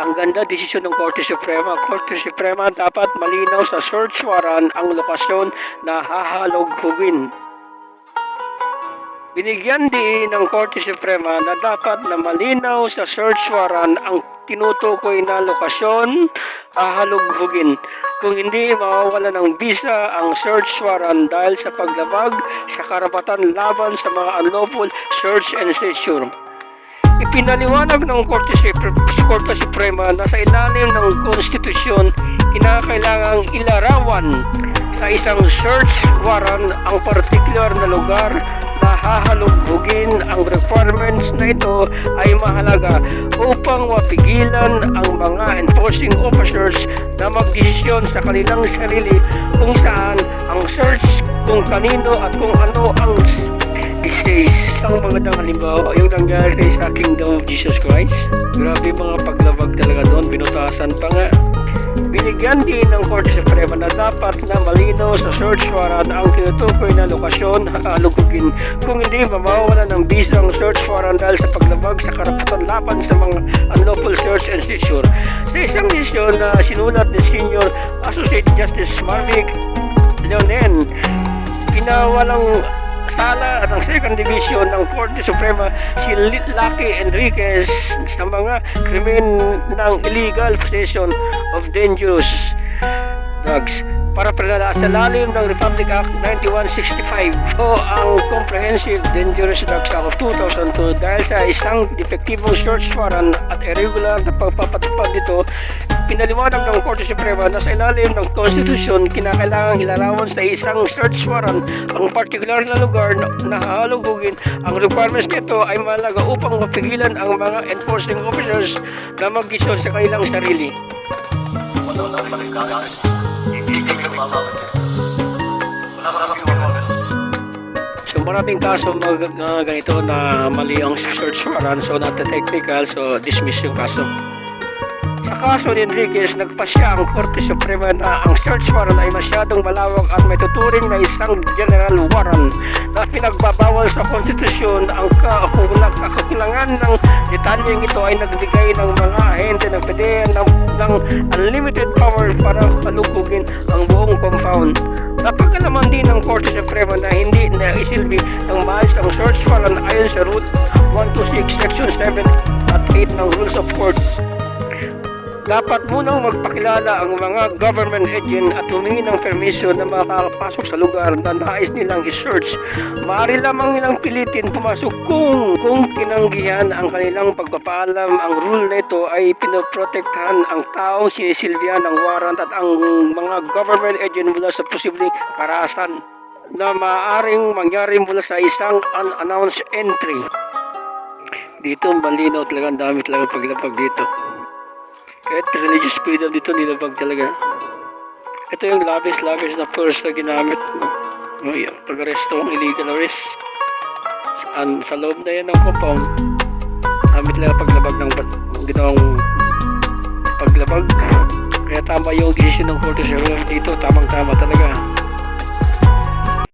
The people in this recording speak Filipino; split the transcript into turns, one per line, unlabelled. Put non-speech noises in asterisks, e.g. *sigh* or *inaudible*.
Ang ganda desisyon ng Korte Suprema. Korte Suprema dapat malinaw sa search warrant ang lokasyon na hahalughugin. Binigyan din ng Korte Suprema na dapat na malinaw sa search warrant ang tinutukoy na lokasyon hahalughugin. Kung hindi, mawawala ng visa ang search warrant dahil sa paglabag sa karapatan laban sa mga unlawful search and seizure. Ipinaliwanag ng Korte, Korte Suprema na sa ilalim ng konstitusyon, kinakailangang ilarawan sa isang search warrant ang particular na lugar na hahalughugin ang requirements na ito ay mahalaga upang mapigilan ang mga enforcing officers na magdesisyon sa kanilang sarili kung saan ang search kung kanino at kung ano ang isang magandang halimbawa yung nangyari sa Kingdom of Jesus Christ. Grabe mga paglabag talaga doon, binutasan pa nga. Binigyan din ng Korte Suprema na dapat na malinaw sa search warrant ang tinutukoy na lokasyon halugugin. Kung hindi, mamawala ng visa ang search warrant dahil sa paglabag sa karapatan laban sa mga unlawful search and seizure. Sa isang desisyon na sinulat ni Senior Associate Justice Marvick Leonen, pinawalang sala *laughs* ng Second Division ng Korte Suprema si Lucky Enriquez sa mga krimen ng illegal possession of dangerous drugs. Para pranala sa lalim ng Republic Act 9165 o ang Comprehensive Dangerous Drugs Act of 2002 dahil sa isang depektibong search warrant at irregular na pagpapatupad nito pinaliwanag ng Korte Suprema na sa ilalim ng Konstitusyon kinakailangang ilarawan sa isang search warrant ang particular na lugar na, hahalugugin. Ang requirements nito ay malaga upang mapigilan ang mga enforcing officers na magdesisyon sa kanilang sarili.
Wala na rin Hindi kami lumababad. Wala na lumababad.
So maraming kaso mag, uh, ganito na mali ang search warrant so not technical so dismiss yung kaso. Sa kaso ni Enriquez, nagpasya ang Korte Suprema na ang search warrant ay masyadong malawak at may tuturing na isang general warrant na pinagbabawal sa konstitusyon ang kakulang, kakulangan ng detalyeng ito ay nagbigay ng mga ahente ng PDEA ng, ng unlimited power para halugugin ang buong compound. Napagkalaman din ng Korte Suprema na hindi na isilbi ng maayos ang search warrant ayon sa Route 126 Section 7 at 8 ng Rules of Court. Dapat munang magpakilala ang mga government agent at humingi ng permission na makakapasok sa lugar na nais nilang i-search. Maaari lamang nilang pilitin pumasok kung kung tinanggihan ang kanilang pagpapaalam. Ang rule na ito ay pinoprotektahan ang taong sinisilbihan ng warrant at ang mga government agent mula sa posibleng karahasan na maaaring mangyari mula sa isang unannounced entry. Dito malinaw talaga dami talaga paglapag dito. Kahit religious freedom dito nilabag talaga. Ito yung labis-labis na force na ginamit. No? No, yung pag-aresto ang illegal arrest. Sa, sa loob na yan ng compound. Gamit lang paglabag ng ginawang paglabag. Kaya tama yung decision ng Korte Suprema dito. Tamang-tama talaga.